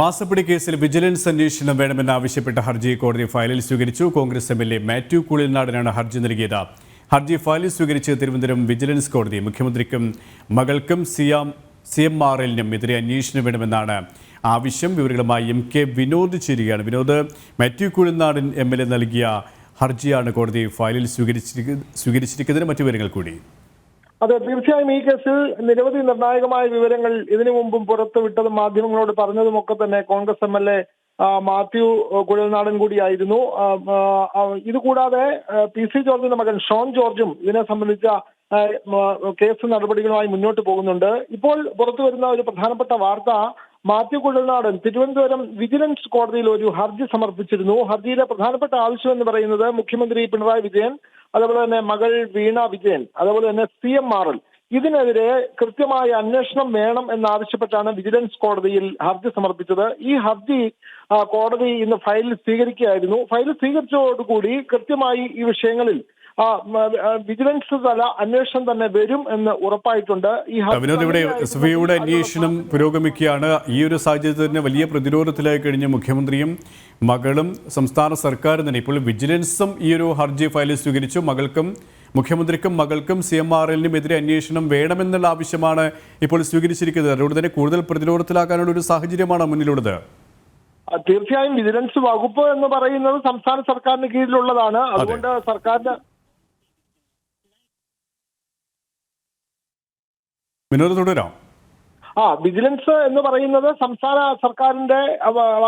മാസപ്പടി കേസിൽ വിജിലൻസ് അന്വേഷണം വേണമെന്നാവശ്യപ്പെട്ട ഹർജി കോടതി ഫയലിൽ സ്വീകരിച്ചു. Congress M L A Mathew കുളിൽനാടനാണ് ഹർജി നൽകിയത്. ഹർജി ഫയലിൽ സ്വീകരിച്ച് തിരുവനന്തപുരം വിജിലൻസ് കോടതി മുഖ്യമന്ത്രിക്കും മകൾക്കും സിയാം സി എം ആർ എല്ലിനും എതിരെ അന്വേഷണം വേണമെന്നാണ് ആവശ്യം. വിവരങ്ങളുമായി എം കെ വിനോദ് ചേരുകയാണ്. Vinod Mathew Kuzhalnadan M L A നൽകിയ ഹർജിയാണ് കോടതി ഫയലിൽ സ്വീകരിച്ചിരിക്കുന്ന സ്വീകരിച്ചിരിക്കുന്നതിന് മറ്റു വിവരങ്ങൾ കൂടി. അതെ തീർച്ചയായും ഈ കേസിൽ നിരവധി നിർണായകമായ വിവരങ്ങൾ ഇതിനു മുമ്പും പുറത്തുവിട്ടതും മാധ്യമങ്ങളോട് പറഞ്ഞതും ഒക്കെ തന്നെ Congress M L A Mathew Kuzhalnadan കൂടിയായിരുന്നു. ഇതുകൂടാതെ പി സി ജോർജിന്റെ മകൻ ഷോൺ ജോർജും ഇതിനെ സംബന്ധിച്ച കേസ് നടപടികളുമായി മുന്നോട്ട് പോകുന്നുണ്ട്. ഇപ്പോൾ പുറത്തു വരുന്ന ഒരു പ്രധാനപ്പെട്ട വാർത്ത മാത്യു കുഴൽനാടൻ തിരുവനന്തപുരം വിജിലൻസ് കോടതിയിൽ ഒരു ഹർജി സമർപ്പിച്ചിരുന്നു. ഹർജിയിലെ പ്രധാനപ്പെട്ട ആവശ്യം എന്ന് പറയുന്നത് മുഖ്യമന്ത്രി പിണറായി വിജയൻ അതുപോലെ തന്നെ മകൾ വീണ വിജയൻ അതേപോലെ തന്നെ സി എം ആർ എൽ ഇതിനെതിരെ കൃത്യമായ അന്വേഷണം വേണം എന്നാവശ്യപ്പെട്ടാണ് വിജിലൻസ് കോടതിയിൽ ഹർജി സമർപ്പിച്ചത്. ഈ ഹർജി കോടതി ഇന്ന് ഫയലിൽ സ്വീകരിക്കുകയായിരുന്നു. ഫയൽ സ്വീകരിച്ചതോടുകൂടി കൃത്യമായി ഈ വിഷയങ്ങളിൽ വിജിലൻസ് തല അന്വേഷണം തന്നെ വരും എന്ന് ഉറപ്പായിട്ടുണ്ട്. ഈ വിനോദ് ഇവിടെ എസ്എഫ്ഐയുടെ അന്വേഷണം പുരോഗമിക്കുകയാണ്. ഈ ഒരു സാഹചര്യത്തിൽ തന്നെ വലിയ പ്രതിരോധത്തിലായി കഴിഞ്ഞ മുഖ്യമന്ത്രിയും മകളും സംസ്ഥാന സർക്കാരും തന്നെ. ഇപ്പോൾ വിജിലൻസും ഈ ഒരു ഹർജി ഫയൽ സ്വീകരിച്ചു. മകൾക്കും മുഖ്യമന്ത്രിക്കും മകൾക്കും സി എം ആർ എല്ലിനും എതിരെ അന്വേഷണം വേണമെന്നുള്ള ആവശ്യമാണ് ഇപ്പോൾ സ്വീകരിച്ചിരിക്കുന്നത്. അതുകൊണ്ട് തന്നെ കൂടുതൽ പ്രതിരോധത്തിലാക്കാനുള്ള ഒരു സാഹചര്യമാണ് മുന്നിലുള്ളത്. തീർച്ചയായും വിജിലൻസ് വകുപ്പ് എന്ന് പറയുന്നത് സംസ്ഥാന സർക്കാരിന് കീഴിലുള്ളതാണ്. അതുകൊണ്ട് സർക്കാരിന്റെ വിനോദ് തുടരാം. ആ വിജിലൻസ് എന്ന് പറയുന്നത് സംസ്ഥാന സർക്കാരിന്റെ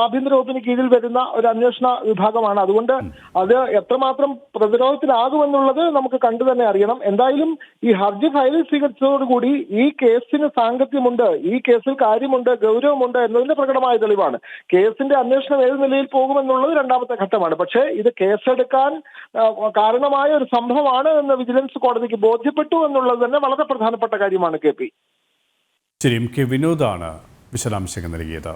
ആഭ്യന്തര വകുപ്പിന് കീഴിൽ വരുന്ന ഒരു അന്വേഷണ വിഭാഗമാണ്. അതുകൊണ്ട് അത് എത്രമാത്രം പ്രതിരോധത്തിലാകുമെന്നുള്ളത് നമുക്ക് കണ്ടു തന്നെ അറിയണം. എന്തായാലും ഈ ഹർജി ഫയൽ സ്വീകരിച്ചതോടുകൂടി ഈ കേസിന് സാങ്കത്യമുണ്ട് ഈ കേസിൽ കാര്യമുണ്ട് ഗൗരവമുണ്ട് എന്നതിന്റെ പ്രകടമായ തെളിവാണ്. കേസിന്റെ അന്വേഷണം ഏത് നിലയിൽ പോകുമെന്നുള്ളത് രണ്ടാമത്തെ ഘട്ടമാണ്. പക്ഷേ ഇത് കേസെടുക്കാൻ കാരണമായ ഒരു സംഭവമാണ് എന്ന് വിജിലൻസ് കോടതിക്ക് ബോധ്യപ്പെട്ടു എന്നുള്ളത് തന്നെ വളരെ പ്രധാനപ്പെട്ട കാര്യമാണ് കെ പി. ശരി എം കെ വിനോദാണ് വിശദാംശങ്ങൾ നൽകിയത്.